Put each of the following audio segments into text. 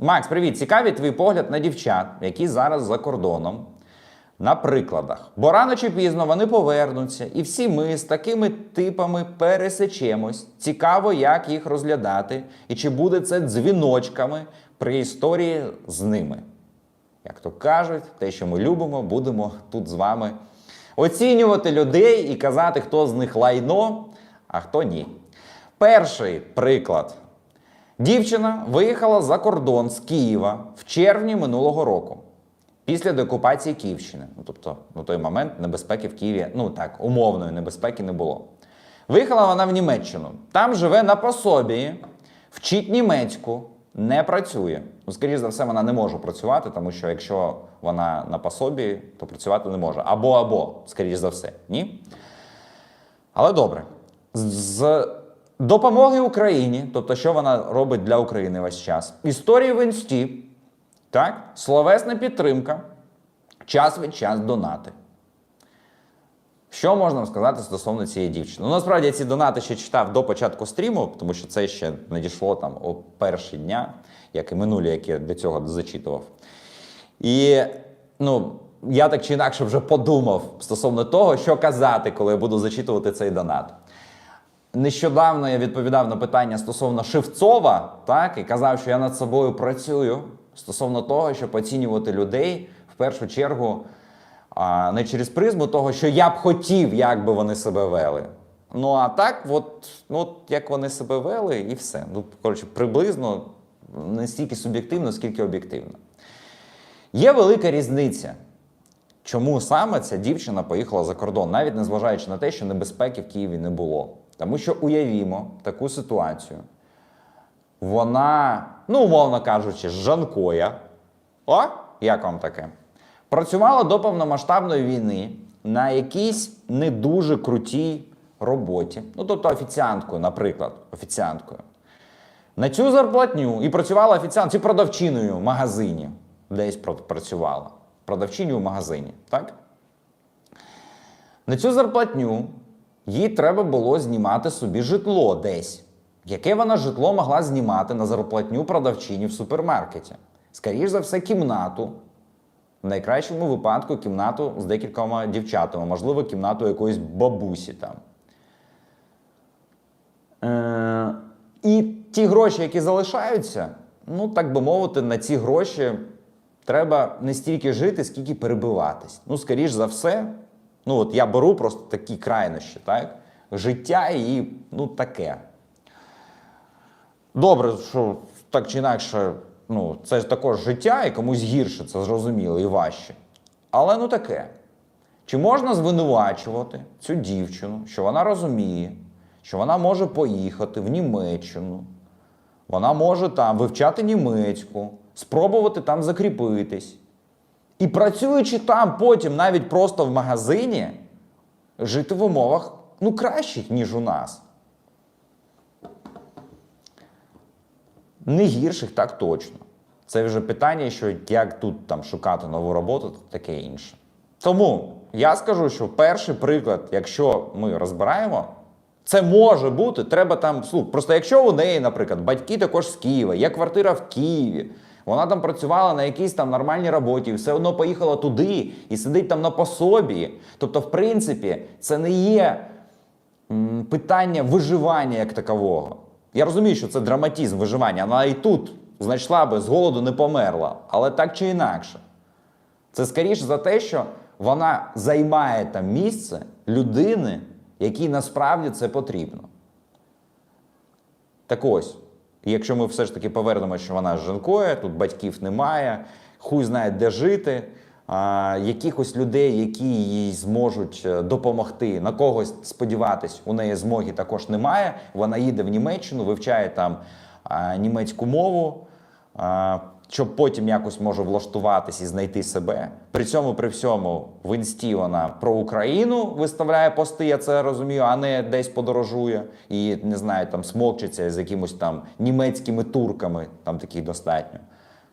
Макс, привіт! Цікавий твій погляд на дівчат, які зараз за кордоном. На прикладах. Бо рано чи пізно вони повернуться, і всі ми з такими типами пересечемось. Цікаво, як їх розглядати, і чи буде це дзвіночками при історії з ними. Як то кажуть, те, що ми любимо, будемо тут з вами оцінювати людей і казати, хто з них лайно, а хто ні. Перший приклад. Дівчина виїхала за кордон з Києва в червні минулого року. Після деокупації Київщини. Ну, тобто, на той момент небезпеки в Києві, ну так, умовної небезпеки не було. Виїхала вона в Німеччину. Там живе на пособі, вчить німецьку, не працює. Ну, скоріш за все, вона не може працювати, тому що якщо вона на пособі, то працювати не може. Або або, скоріш за все, ні. Але добре. З- допомоги Україні, тобто, що вона робить для України весь час, історії в інсті, так, словесна підтримка, час від час донати. Що можна сказати стосовно цієї дівчини? Ну, насправді я ці донати ще читав до початку стріму, тому що це ще надійшло там о перші дня, як і минулі, які я до цього зачитував. І ну, я так чи інакше вже подумав стосовно того, що казати, коли я буду зачитувати цей донат. Нещодавно я відповідав на питання стосовно Шевцова, так, і казав, що я над собою працюю стосовно того, щоб оцінювати людей в першу чергу а, не через призму того, що я б хотів, як би вони себе вели. Ну а так, от, ну, як вони себе вели, і все. Ну, коротше, приблизно не стільки суб'єктивно, скільки об'єктивно. Є велика різниця. Чому саме ця дівчина поїхала за кордон, навіть незважаючи на те, що небезпеки в Києві не було. Тому що уявімо таку ситуацію. Вона, ну, умовно кажучи, Жанкоя. О, як вам таке? Працювала до повномасштабної війни на якійсь не дуже крутій роботі. Ну, тобто офіціанткою, наприклад, офіціанткою. На цю зарплатню і працювала офіціант чи продавчиною в магазині. Десь працювала. Продавчиною в магазині, так? На цю зарплатню їй треба було знімати собі житло десь. Яке вона житло могла знімати на зарплатню продавчині в супермаркеті? Скоріше за все, кімнату. В найкращому випадку кімнату з декількома дівчатами, можливо, кімнату якоїсь бабусі там. Е, і ті гроші, які залишаються, ну так би мовити, на ці гроші треба не стільки жити, скільки перебиватись. Ну, скоріш за все, ну от я беру просто такі крайнощі, так? Життя і ну таке. Добре, що так чи інакше, ну, це ж також життя, і комусь гірше, це зрозуміло, і важче. Але ну таке. Чи можна звинувачувати цю дівчину, що вона розуміє, що вона може поїхати в Німеччину, вона може там вивчати німецьку, спробувати там закріпитись. І працюючи там потім, навіть просто в магазині, жити в умовах ну, кращих, ніж у нас. Не гірших, так точно. Це вже питання, що як тут там шукати нову роботу, та таке інше. Тому я скажу, що перший приклад, якщо ми розбираємо, це може бути, треба там слух. Просто якщо у неї, наприклад, батьки також з Києва, є квартира в Києві, вона там працювала на якійсь там нормальній роботі, все одно поїхала туди і сидить там на пособі. Тобто, в принципі, це не є питання виживання як такового. Я розумію, що це драматизм виживання. Вона і тут знайшла би з голоду не померла, але так чи інакше. Це скоріше за те, що вона займає там місце людини, якій насправді це потрібно. Так ось, якщо ми все ж таки повернемо, що вона жінкою, тут батьків немає, хуй знає, де жити, а, якихось людей, які їй зможуть е, допомогти, на когось сподіватись, у неї змоги також немає. Вона їде в Німеччину, вивчає там а, німецьку мову. Щоб потім якось може влаштуватись і знайти себе. При цьому, при всьому, в інсті вона про Україну виставляє пости, я це розумію, а не десь подорожує і не знаю, там смокчиться з якимось там німецькими турками, там таких достатньо.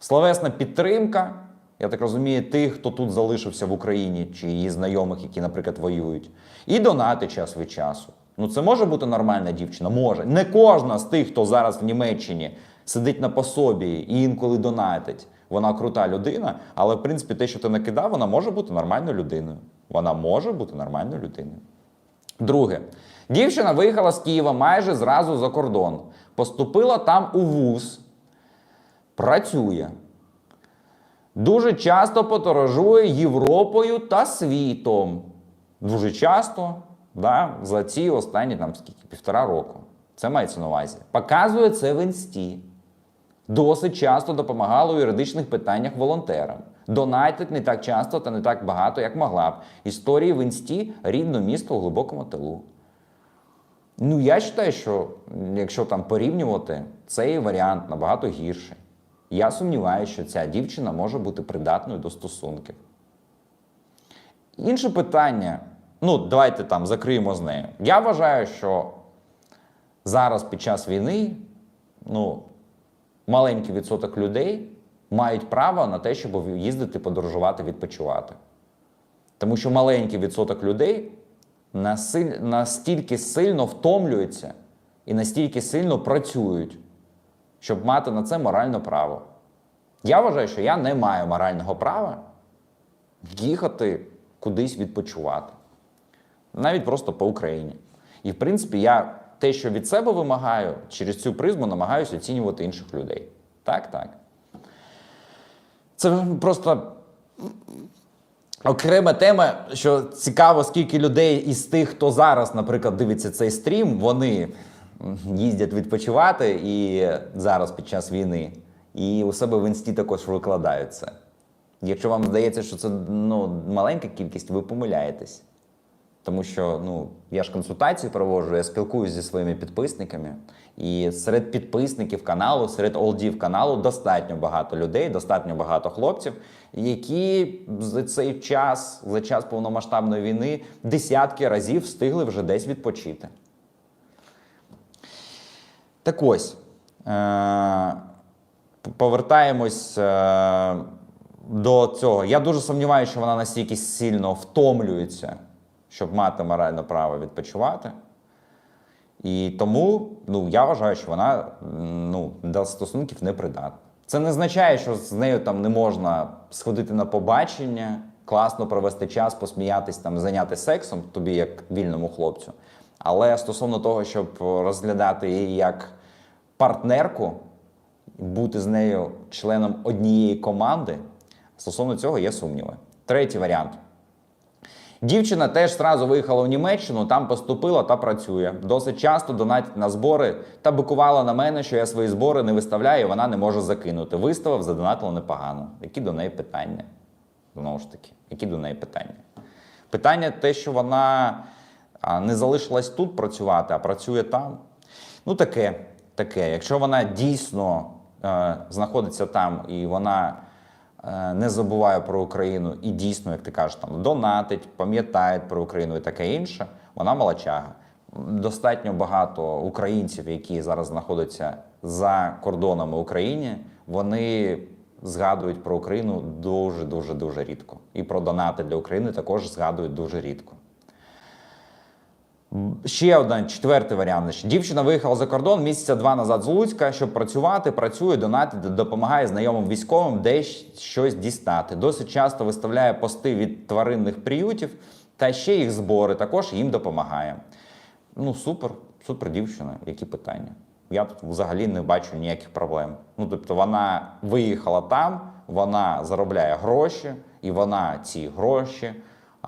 Словесна підтримка, я так розумію, тих, хто тут залишився в Україні, чи її знайомих, які, наприклад, воюють, і донати час від часу. Ну, це може бути нормальна дівчина? Може. Не кожна з тих, хто зараз в Німеччині сидить на пособі і інколи донатить. Вона крута людина, але в принципі те, що ти накидав, вона може бути нормальною людиною. Вона може бути нормальною людиною. Друге, дівчина виїхала з Києва майже зразу за кордон. Поступила там у вуз, працює. Дуже часто подорожує Європою та світом. Дуже часто, да, за ці останні там скільки, півтора року. Це мається на увазі. Показує це в інсті. Досить часто допомагала у юридичних питаннях волонтерам. Донатить не так часто та не так багато, як могла б. Історії в інсті рідне місто у глибокому тилу. Ну, я вважаю, що якщо там порівнювати, цей варіант набагато гірший. Я сумніваюся, що ця дівчина може бути придатною до стосунків. Інше питання. Ну, давайте там закриємо з нею. Я вважаю, що зараз під час війни, ну, маленький відсоток людей мають право на те, щоб їздити, подорожувати, відпочивати. Тому що маленький відсоток людей настільки сильно втомлюються і настільки сильно працюють, щоб мати на це моральне право. Я вважаю, що я не маю морального права їхати кудись відпочивати. Навіть просто по Україні. І в принципі, я те, що від себе вимагаю, через цю призму намагаюся оцінювати інших людей. Так, так. Це просто окрема тема, що цікаво, скільки людей із тих, хто зараз, наприклад, дивиться цей стрім, вони їздять відпочивати і зараз під час війни, і у себе в інсті також викладають це. Якщо вам здається, що це ну, маленька кількість, ви помиляєтесь. Тому що ну, я ж консультації проводжу, я спілкуюся зі своїми підписниками. І серед підписників каналу, серед олдів каналу достатньо багато людей, достатньо багато хлопців, які за цей час, за час повномасштабної війни, десятки разів встигли вже десь відпочити. Так ось. Е- повертаємось е- до цього. Я дуже сумніваюся, що вона настільки сильно втомлюється, щоб мати моральне право відпочивати. І тому ну, я вважаю, що вона ну, до стосунків не придатна. Це не означає, що з нею там не можна сходити на побачення, класно провести час, посміятись, там, зайнятися сексом, тобі як вільному хлопцю. Але стосовно того, щоб розглядати її як партнерку, бути з нею членом однієї команди, стосовно цього є сумніви. Третій варіант. Дівчина теж зразу виїхала в Німеччину, там поступила та працює. Досить часто донатить на збори та бикувала на мене, що я свої збори не виставляю, і вона не може закинути. Виставив, задонатила непогано. Які до неї питання? Знову ж таки, які до неї питання? Питання те, що вона не залишилась тут працювати, а працює там. Ну, таке, таке. Якщо вона дійсно е, знаходиться там і вона не забуває про Україну і дійсно, як ти кажеш, там донатить, пам'ятає про Україну і таке інше, вона молочага. Достатньо багато українців, які зараз знаходяться за кордонами України, вони згадують про Україну дуже дуже дуже рідко. І про донати для України також згадують дуже рідко. Ще один четвертий варіант. Дівчина виїхала за кордон місяця два назад з Луцька, щоб працювати, працює, донатити, допомагає знайомим військовим десь щось дістати. Досить часто виставляє пости від тваринних приютів та ще їх збори. Також їм допомагає. Ну, супер, супер дівчина. Які питання? Я тут взагалі не бачу ніяких проблем. Ну, тобто, вона виїхала там, вона заробляє гроші, і вона ці гроші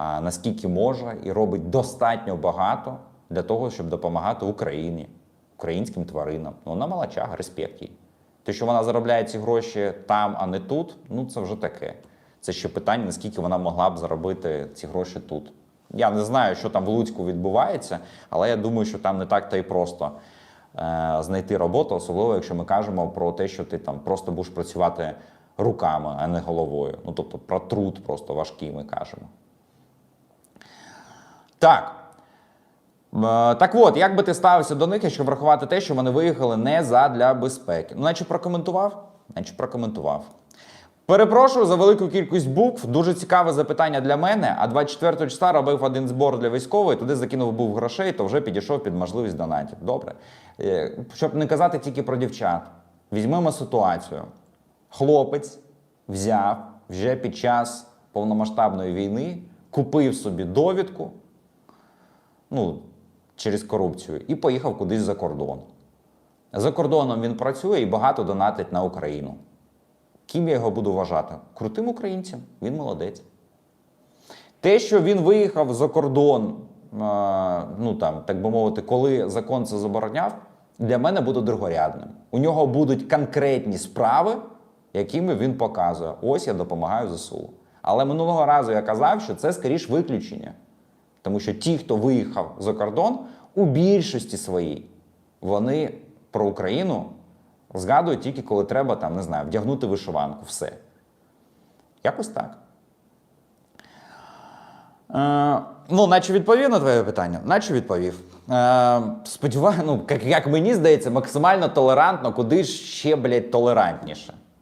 наскільки може, і робить достатньо багато для того, щоб допомагати Україні, українським тваринам. Ну, вона молочага, респект їй. Те, що вона заробляє ці гроші там, а не тут, ну це вже таке. Це ще питання, наскільки вона могла б заробити ці гроші тут. Я не знаю, що там в Луцьку відбувається, але я думаю, що там не так та й просто е, знайти роботу, особливо якщо ми кажемо про те, що ти там просто будеш працювати руками, а не головою. Ну тобто про труд просто важкий ми кажемо. Так. Е, Так от, як би ти ставився до них, якщо врахувати те, що вони виїхали не задля безпеки? Ну, наче прокоментував? Наче прокоментував. Перепрошую за велику кількість букв. Дуже цікаве запитання для мене. А 24 числа робив один збор для військової, туди закинув був грошей, то вже підійшов під можливість донатів. Добре. Е, Щоб не казати тільки про дівчат. візьмемо ситуацію. Хлопець взяв вже під час повномасштабної війни, купив собі довідку ну, через корупцію і поїхав кудись за кордон. За кордоном він працює і багато донатить на Україну. Ким я його буду вважати? Крутим українцем, він молодець. Те, що він виїхав за кордон, е, ну там, так би мовити, коли закон це забороняв, для мене буде другорядним. У нього будуть конкретні справи, якими він показує: ось я допомагаю ЗСУ. Але минулого разу я казав, що це скоріш виключення. Тому що ті, хто виїхав за кордон, у більшості своїй вони про Україну згадують тільки коли треба там, не знаю, вдягнути вишиванку. Все. Якось так. Е, ну, наче відповів на твоє питання, наче відповів. Е, сподіваюся, ну, як, як мені здається, максимально толерантно, куди ж ще, блядь, толерантніше.